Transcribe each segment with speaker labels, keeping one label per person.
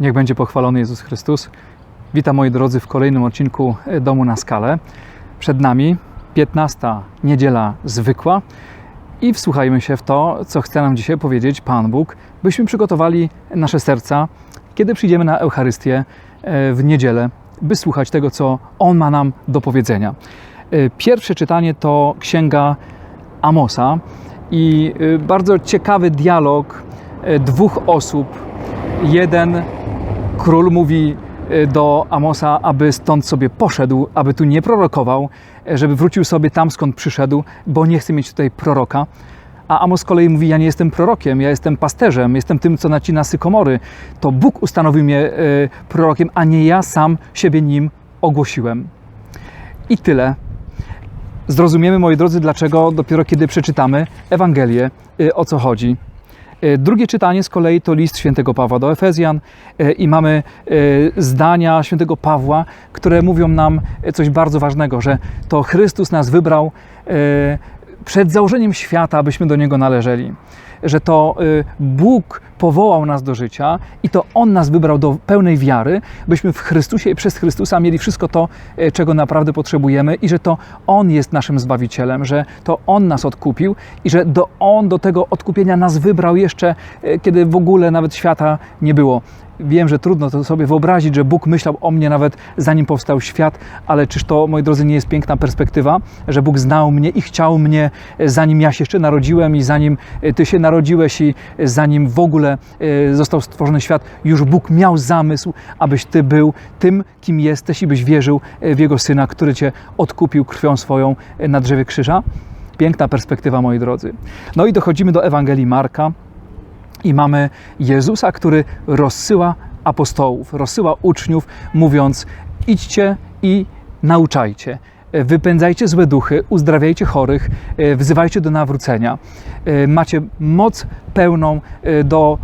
Speaker 1: Niech będzie pochwalony Jezus Chrystus. Witam moi drodzy w kolejnym odcinku Domu na Skalę. Przed nami 15 niedziela zwykła i wsłuchajmy się w to, co chce nam dzisiaj powiedzieć Pan Bóg, byśmy przygotowali nasze serca, kiedy przyjdziemy na Eucharystię e, w niedzielę, by słuchać tego, co On ma nam do powiedzenia. E, Pierwsze czytanie to księga Amosa i e, bardzo ciekawy dialog e, dwóch osób. Jeden król mówi e, do Amosa, aby stąd sobie poszedł, aby tu nie prorokował, e, żeby wrócił sobie tam, skąd przyszedł, bo nie chce mieć tutaj proroka. A Amos z kolei mówi: Ja nie jestem prorokiem, ja jestem pasterzem, jestem tym, co nacina sykomory. To Bóg ustanowił mnie e, prorokiem, a nie ja sam siebie nim ogłosiłem. I tyle. Zrozumiemy, moi drodzy, dlaczego dopiero kiedy przeczytamy Ewangelię, o co chodzi. Y, Drugie czytanie z kolei to list świętego Pawła do Efezjan y, i mamy y, zdania świętego Pawła, które mówią nam coś bardzo ważnego, że to Chrystus nas wybrał przed założeniem świata, abyśmy do Niego należeli. Że to y, Bóg powołał nas do życia i to On nas wybrał do pełnej wiary, byśmy w Chrystusie i przez Chrystusa mieli wszystko to, y, czego naprawdę potrzebujemy i że to On jest naszym Zbawicielem, że to On nas odkupił i że do On do tego odkupienia nas wybrał jeszcze, y, kiedy w ogóle nawet świata nie było. Wiem, że trudno to sobie wyobrazić, że Bóg myślał o mnie nawet zanim powstał świat, ale czyż to, moi drodzy, nie jest piękna perspektywa, że Bóg znał mnie i chciał mnie, e, zanim ja się jeszcze narodziłem i zanim e, Ty się narodziłeś i e, zanim w ogóle został stworzony świat, już Bóg miał zamysł, abyś Ty był tym, kim jesteś i byś wierzył w Jego Syna, który Cię odkupił krwią swoją na drzewie krzyża. Piękna perspektywa, moi drodzy. No i dochodzimy do Ewangelii Marka, i mamy Jezusa, który rozsyła apostołów, rozsyła uczniów, mówiąc: idźcie i nauczajcie. Wypędzajcie złe duchy, uzdrawiajcie chorych, e, wzywajcie do nawrócenia. E, Macie moc pełną e, do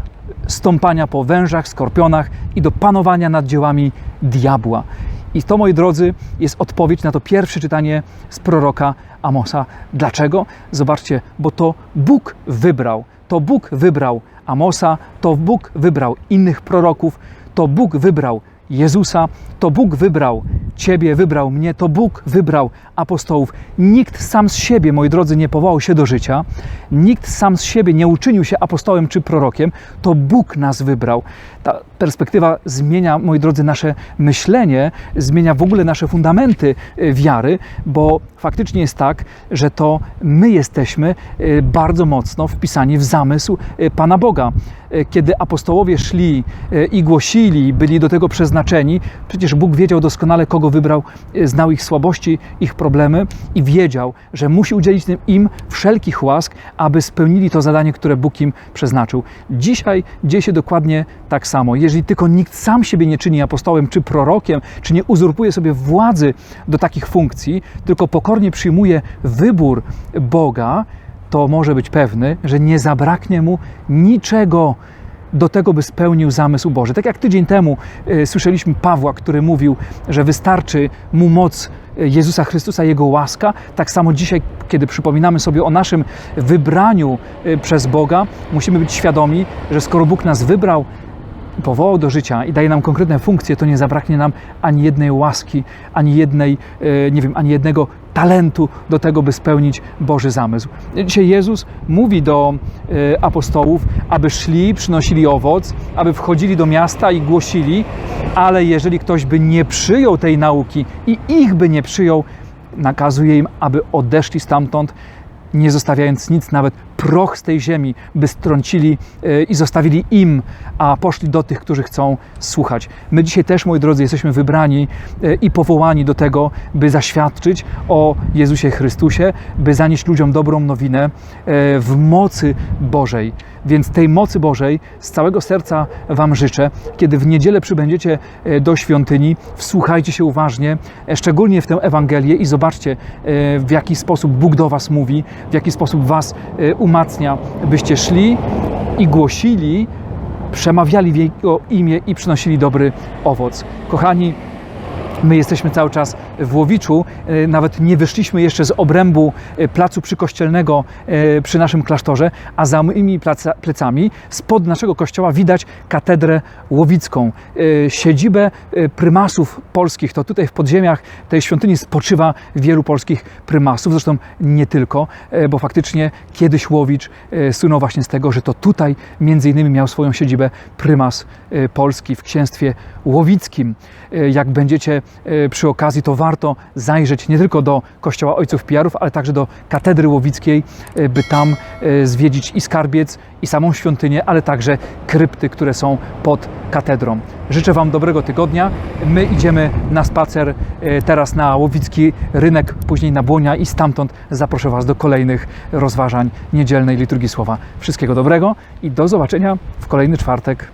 Speaker 1: stąpania po wężach, skorpionach i do panowania nad dziełami diabła. I to, moi drodzy, jest odpowiedź na to pierwsze czytanie z proroka Amosa. Dlaczego? Zobaczcie, bo to Bóg wybrał. To Bóg wybrał Amosa, to Bóg wybrał innych proroków, to Bóg wybrał Jezusa, to Bóg wybrał Ciebie, wybrał mnie, to Bóg wybrał apostołów. Nikt sam z siebie, moi drodzy, nie powołał się do życia, nikt sam z siebie nie uczynił się apostołem czy prorokiem, to Bóg nas wybrał. Ta perspektywa zmienia, moi drodzy, nasze myślenie, zmienia w ogóle nasze fundamenty y, wiary, bo faktycznie jest tak, że to my jesteśmy y, bardzo mocno wpisani w zamysł y, Pana Boga. Kiedy apostołowie szli i głosili, byli do tego przeznaczeni, przecież Bóg wiedział doskonale, kogo wybrał, znał ich słabości, ich problemy i wiedział, że musi udzielić im wszelkich łask, aby spełnili to zadanie, które Bóg im przeznaczył. Dzisiaj dzieje się dokładnie tak samo. Jeżeli tylko nikt sam siebie nie czyni apostołem czy prorokiem, czy nie uzurpuje sobie władzy do takich funkcji, tylko pokornie przyjmuje wybór Boga, to może być pewny, że nie zabraknie mu niczego do tego, by spełnił zamysł Boży. Tak jak tydzień temu y, słyszeliśmy Pawła, który mówił, że wystarczy mu moc y, Jezusa Chrystusa, Jego łaska, tak samo dzisiaj, kiedy przypominamy sobie o naszym wybraniu y, przez Boga, musimy być świadomi, że skoro Bóg nas wybrał, powołał do życia i daje nam konkretne funkcje, to nie zabraknie nam ani jednej łaski, ani jednej, e, nie wiem, ani jednego talentu do tego, by spełnić Boży zamysł. Dzisiaj Jezus mówi do e, apostołów, aby szli, przynosili owoc, aby wchodzili do miasta i głosili, ale jeżeli ktoś by nie przyjął tej nauki i ich by nie przyjął, nakazuje im, aby odeszli stamtąd, nie zostawiając nic, nawet proch z tej ziemi, by strącili e, i zostawili im, a poszli do tych, którzy chcą słuchać. My dzisiaj też, moi drodzy, jesteśmy wybrani e, i powołani do tego, by zaświadczyć o Jezusie Chrystusie, by zanieść ludziom dobrą nowinę e, w mocy Bożej. Więc tej mocy Bożej z całego serca Wam życzę. Kiedy w niedzielę przybędziecie do świątyni, wsłuchajcie się uważnie, szczególnie w tę Ewangelię i zobaczcie, w jaki sposób Bóg do Was mówi, w jaki sposób Was e, umacnia, byście szli i głosili, przemawiali w Jego imię i przynosili dobry owoc. Kochani, My jesteśmy cały czas w Łowiczu, e, nawet nie wyszliśmy jeszcze z obrębu e, placu przykościelnego e, przy naszym klasztorze, a za moimi pleca, plecami spod naszego kościoła widać katedrę łowicką, siedzibę prymasów polskich. To tutaj w podziemiach tej świątyni spoczywa wielu polskich prymasów, zresztą nie tylko, bo faktycznie kiedyś Łowicz słynął właśnie z tego, że to tutaj między innymi miał swoją siedzibę prymas Polski w księstwie łowickim. Jak będziecie przy okazji, to warto zajrzeć nie tylko do kościoła Ojców Pijarów, ale także do katedry łowickiej, e, by tam e, zwiedzić i skarbiec, i samą świątynię, ale także krypty, które są pod katedrą. Życzę Wam dobrego tygodnia. My idziemy na spacer teraz na łowicki rynek, później na Błonia i stamtąd zaproszę Was do kolejnych rozważań niedzielnej liturgii słowa. Wszystkiego dobrego i do zobaczenia w kolejny czwartek.